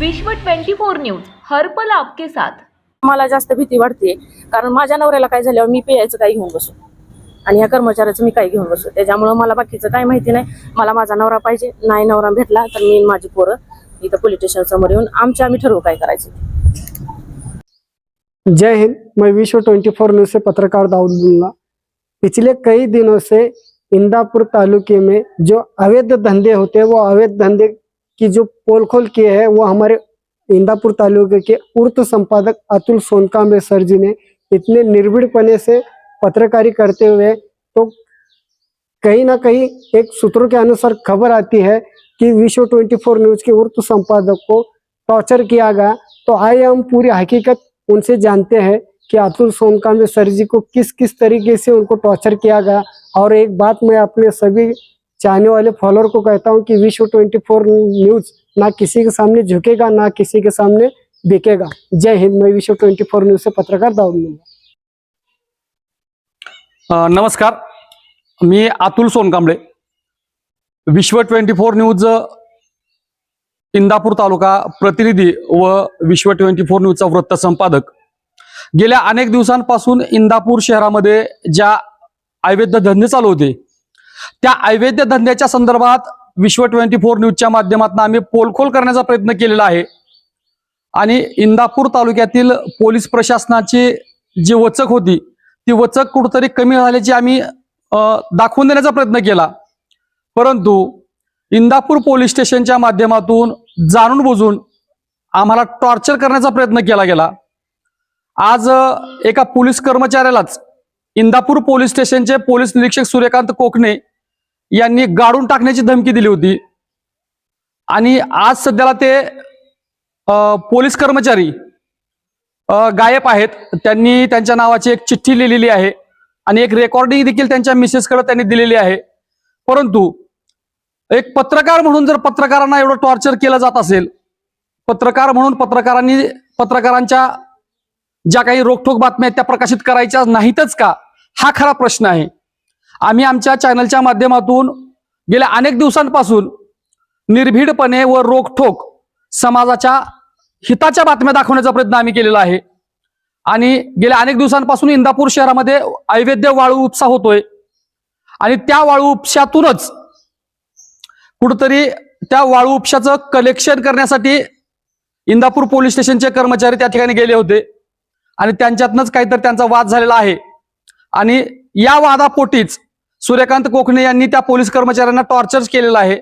विश्व 24 न्यूज हर्पल आपके साथ. मला जास्त भीती वाटते कारण माझ्या नवऱ्याला काय झाल्यावर मी पेयायचं काय घेऊन बसू. आणि ह्या कर्मचाऱ्याचं मी काय घेऊन बसू. त्याच्यामुळं मला बाकीचं काय माहिती नाही. मला माझा नवरा पाहिजे. नाही नवरा भेटला तर मी माझी पोरं इथं पोलीस स्टेशन समोर येऊन आमच्या आम्ही ठरवू काय करायचं. जय हिंद. मैं विश्व 24 न्यूज से पत्रकार दाऊद मुल्ला पिछले कई दिनों से इंदापुर तालुके में जो अवैध धंधे होते हैं वो अवैध धंधे की जो पोल खोल किए हैं, वो हमारे इंदापुर तालुके के उर्त संपादक अतुल सोनकांबे सर जी ने इतने निर्भीड़पने से पत्रकारी करते हुए तो कहीं ना कहीं एक सूत्रों के अनुसार खबर आती है कि विश्व 24 न्यूज़ के उर्त संपादक को टॉर्चर किया गया। तो आइए हम पूरी हकीकत उनसे जानते हैं कि अतुल सोनकांबे सर जी को किस किस तरीके से उनको टॉर्चर किया गया। और एक बात मैं अपने सभी चाहने वाले फॉलोअर को कहता हूँ कि विश्व 24 न्यूज ना किसी के सामने झुकेगा ना किसी के सामने बिकेगा। जय हिंद मैं विश्व 24 न्यूज से पत्रकार दाऊद नमस्कार मी Atul Sonkamble. Vishwa twenty four news Indapur तालुका प्रतिनिधी व विश्व ट्वेंटी फोर न्यूजचा वृत्त संपादक। गेल्या अनेक दिवसांपासून इंदापूर शहरामध्ये ज्या अवैध धंदे चालू होते त्या अवैध धंद्याच्या संदर्भात विश्व ट्वेंटी फोर न्यूजच्या माध्यमातून आम्ही पोलखोल करण्याचा प्रयत्न केलेला आहे. आणि इंदापूर तालुक्यातील पोलीस प्रशासनाची जी वचक होती ती वचक कुठंतरी कमी झाल्याची आम्ही दाखवून देण्याचा प्रयत्न केला. परंतु इंदापूर पोलीस स्टेशनच्या माध्यमातून जाणून बुजून आम्हाला टॉर्चर करण्याचा प्रयत्न केला गेला. आज एका पोलीस कर्मचाऱ्यालाच इंदापूर पोलीस स्टेशनचे पोलीस निरीक्षक सूर्यकांत कोकणे यांनी गाडून टाकण्याची धमकी दिली होती. आणि आज सध्याला ते पोलीस कर्मचारी गायब आहेत. त्यांनी त्यांच्या नावाची एक चिठ्ठी लिहिलेली आहे. आणि एक रेकॉर्डिंग देखील त्यांच्या मिसेसकडे त्यांनी दिलेली आहे. परंतु एक पत्रकार म्हणून जर पत्रकारांना एवढं टॉर्चर केलं जात असेल पत्रकार म्हणून पत्रकारांनी पत्रकारांच्या ज्या काही रोखोक बातम्या आहेत त्या प्रकाशित करायच्या नाहीतच का? हा खरा प्रश्न आहे. आम्ही आमच्या चॅनलच्या माध्यमातून गेल्या अनेक दिवसांपासून निर्भीडपणे व रोखठोक समाजाच्या हिताच्या बातम्या दाखवण्याचा प्रयत्न आम्ही केलेला आहे. आणि गेल्या अनेक दिवसांपासून इंदापूर शहरामध्ये अवैध वाळू उपसा होतोय. आणि त्या वाळू उपशातूनच कुठंतरी त्या वाळू उपशाचं कलेक्शन करण्यासाठी इंदापूर पोलीस स्टेशनचे कर्मचारी त्या ठिकाणी गेले होते. आणि त्यांच्यातनंच काहीतरी त्यांचा वाद झालेला आहे. आणि या वादापोटीच सूर्यकांत कोकणे यांनी त्या पोलीस कर्मचाऱ्यांना टॉर्चर केलेलं आहे.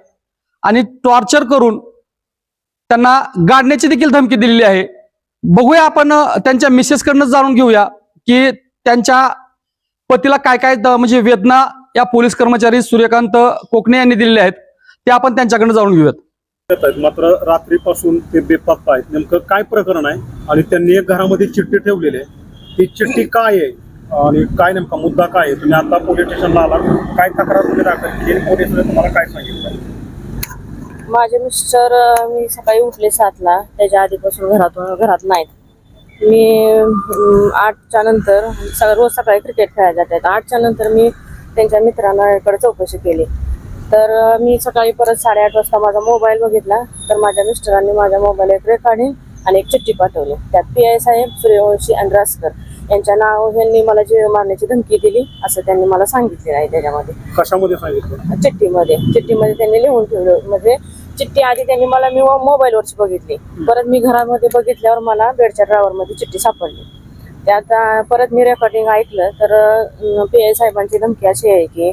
आणि टॉर्चर करून त्यांना गाडण्याची देखील धमकी दिलेली आहे. बघूया आपण त्यांच्या मिसेसकडनं जाणून घेऊया की त्यांच्या पतीला काय काय द- म्हणजे वेदना या पोलीस कर्मचारी सूर्यकांत कोकणे यांनी दिलेल्या आहेत. ते आपण त्यांच्याकडनं जाणून घेऊयात. मात्र रात्रीपासून ते बेपत्ता आहेत. नेमकं काय प्रकरण आहे? आणि त्यांनी एक घरामध्ये चिठ्ठी ठेवलेली आहे. ती चिठ्ठी काय आहे? आणि काय नेमका मुद्दा काय आहे? तुम्ही आता पोलीस स्टेशनला आला काय तक्रार तुम्ही दाखल केली पोलीस तुम्हाला काय सांगितलं? माझे मिस्टर मी सकाळी उठले सातला. त्याच्या आधीपासून घरातून घरात नाहीत. मी आठच्या नंतर सगळं रोज सकाळी क्रिकेट खेळायला जातात आठच्या नंतर मी त्यांच्या मित्रांकडे चौकशी केली. तर मी सकाळी परत साडेआठ वाजता माझा मोबाईल बघितला. तर माझ्या मिस्टरांनी माझ्या मोबाईल एक रेकॉर्डिंग आणि एक चिठ्ठी पाठवली. त्यात पी आय साहेब सूर्यवंशी आणि रासकर. यांच्या नाव यांनी मला जीव मारण्याची धमकी दिली असं त्यांनी मला सांगितलेलं आहे त्याच्यामध्ये. कशामध्ये सांगितलं? चिठ्ठीमध्ये. चिठ्ठीमध्ये त्यांनी लिहून ठेवलं. म्हणजे चिठ्ठी आधी त्यांनी मला मी मोबाईलवरची बघितली. परत मी घरामध्ये बघितल्यावर मला बेडच्या ड्रायव्हरमध्ये चिठ्ठी सापडली. त्यात परत मी रेकॉर्डिंग ऐकलं तर पी आय साहेबांची धमकी अशी आहे की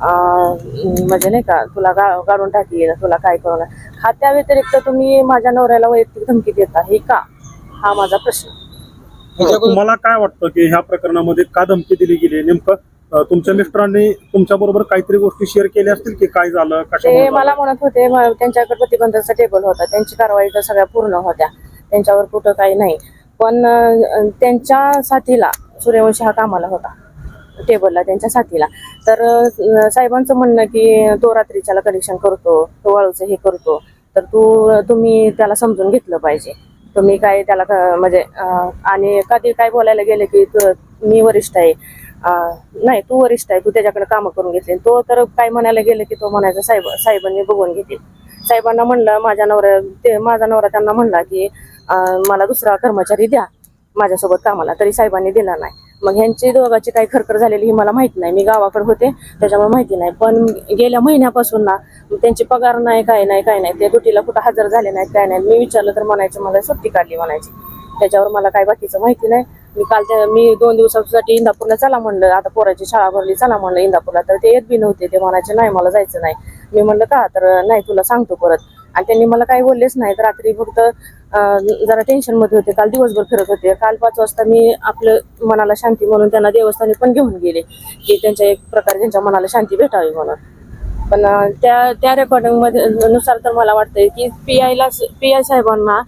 म्हणजे नाही का तुला गा गाडून टाकील तुला काय करू हा त्या व्यतिरिक्त तुम्ही माझ्या नवऱ्याला वैयक्तिक धमकी देता हे का? हा माझा प्रश्न. तुम्हाला काय वाटतं की ह्या प्रकरणामध्ये का धमकी दिली गेली? नेमकं तुमच्या मिस्टरांनी तुमच्या बरोबर काहीतरी गोष्टी शेअर केल्या असतील की काय झालं? ते मला? म्हणत होते त्यांच्याकडे प्रतिबंधाचा टेबल होता. त्यांची कारवाई तर सगळ्या पूर्ण होत्या. त्यांच्यावर कुठं काही नाही. पण त्यांच्या साथीला सूर्यवंशी हा कामाला होता. टेबलला त्यांच्या साथीला. तर साहेबांचं म्हणणं की तो रात्रीच्याला कनेक्शन करतो तो वाळूचं हे करतो. तर तू तुम्ही त्याला समजून घेतलं पाहिजे. तुम्ही काय त्याला क- म्हणजे आणि कधी काय बोलायला गेले की तू- मी वरिष्ठ आहे. नाही तू वरिष्ठ आहे तू त्याच्याकडे कामं करून घेतली. तो तर काय म्हणायला गेलं की तो म्हणायचा साहेब साहेबांनी बघून घेतील. साहेबांना म्हणलं माझ्या नवऱ्या ते माझा नवरा त्यांना म्हणला की मला दुसरा कर्मचारी द्या माझ्यासोबत कामाला. तरी साहेबांनी दिला नाही. मग ह्यांची दोघांची काही खरखर झालेली ही मला माहीत नाही. मी गावाकडे होते त्याच्यामुळे माहिती नाही. पण गेल्या महिन्यापासून ना त्यांची पगार नाही काय नाही काय नाही. ते दुटीला कुठं हजर झाले नाहीत काय नाही मी विचारलं तर म्हणायचं मला सुट्टी काढली म्हणायची. त्याच्यावर मला काय बाकीचं माहिती नाही. मी काल त्या मी दोन दिवसासाठी इंदापूरला चला म्हणलं. आता पोराची शाळा भरली चला म्हणलं इंदापूरला. तर ते येत बी नव्हते. ते म्हणायचे नाही मला जायचं नाही. मी म्हणलं का? तर नाही तुला सांगतो परत. आणि त्यांनी मला काही बोललेच नाहीत. रात्री फक्त जरा टेन्शनमध्ये होते. काल दिवसभर फिरत होते. काल पाच वाजता मी आपलं मनाला शांती म्हणून त्यांना देवस्थानी पण घेऊन गेले. की त्यांच्या एक प्रकारे त्यांच्या मनाला शांती भेटावी म्हणून. पण त्या त्या रेकॉर्डिंगमध्ये नुसार तर मला वाटतंय की पी आयला पी आय साहेबांना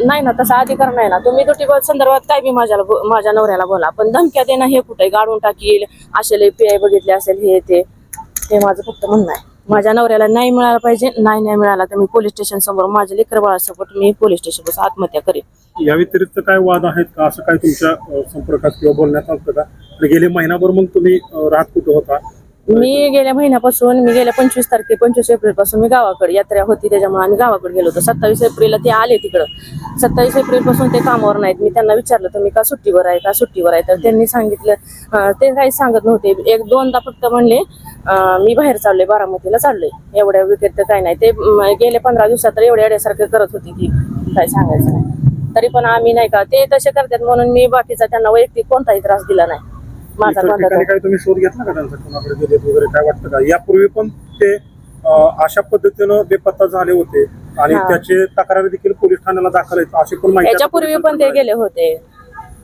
नाही ना तसा अधिकार नाही ना. तुम्ही तुटी संदर्भात काय बी माझ्याला माझ्या नवऱ्याला बोला. पण धमक्या देणं हे कुठे गाडून टाकील. असेल पी आय बघितले असेल हे ते. हे माझं फक्त म्हणणं आहे. माझ्या नवऱ्याला नाही मिळाला पाहिजे नाही नाही मिळाला तर मी पोलीस स्टेशन समोर माझ्या लेकर बाळासोबत मी पोलीस स्टेशन बस आत्महत्या करेन. या व्यतिरिक्त काय वाद आहेत का? असं काय तुमच्या संपर्कात किंवा बोलण्यात आलं का? आणि गेले महिनाभर मग तुम्ही राहत कुठं होता? मी गेल्या महिन्यापासून मी गेल्या पंचवीस तारखे पंचवीस एप्रिलपासून मी गावाकडे यात्रा होती त्याच्यामुळे आम्ही गावाकडे गेलो होतो. सत्तावीस एप्रिलला ते आले तिकडं. सत्तावीस एप्रिलपासून ते कामावर नाहीत. मी त्यांना विचारलं तुम्ही का सुट्टीवर आहे? का सुट्टीवर आहे? तर त्यांनी सांगितलं ते काही सांगत नव्हते. एक दोनदा फक्त म्हणले मी बाहेर चाललोय बारामतीला चाललोय. एवढ्या विकेट काय नाही. ते गेले पंधरा दिवसात तर एवढ्या एवढ्यासारखं करत होती ती. काय सांगायचं नाही. तरी पण आम्ही नाही का ते तसे करतात म्हणून मी बाकीचा त्यांना वैयक्तिक कोणताही त्रास दिला नाही. माझा कोणता तुम्ही शोध घेतला का त्यांचा? कोणाकडे गेलेत वगैरे काय वाटतं का? यापूर्वी पण ते अशा पद्धतीनं बेपत्ता झाले होते. आणि. त्याचे तक्रारी देखील पोलीस ठाण्याला दाखल आहेत अशी पण माहिती याच्यापूर्वी पण ते गेले होते.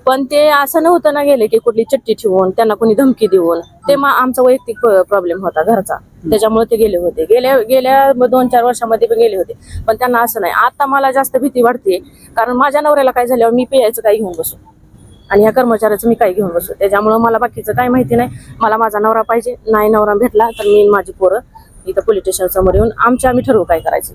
पण ते असं नव्हतं ना गेले की कुठली चिठ्ठी ठेवून त्यांना कोणी धमकी देऊन. ते मा आमचा वैयक्तिक प्रॉब्लेम होता घरचा. त्याच्यामुळे ते गेले होते. गेल्या गेल्या दोन चार वर्षामध्ये पण गेले होते. पण त्यांना असं नाही. आता मला जास्त भीती वाटते कारण माझ्या नवऱ्याला काय झाल्यावर मी पेयाचं काही घेऊन बसू. आणि ह्या कर्मचाऱ्याचं मी काही घेऊन बसू. त्याच्यामुळं मला बाकीचं काही माहिती नाही. मला माझा नवरा पाहिजे. नाही नवरा भेटला तर मी माझी पोरं इथं पोलीस स्टेशन समोर येऊन आमच्या आम्ही ठरवू काय करायचं.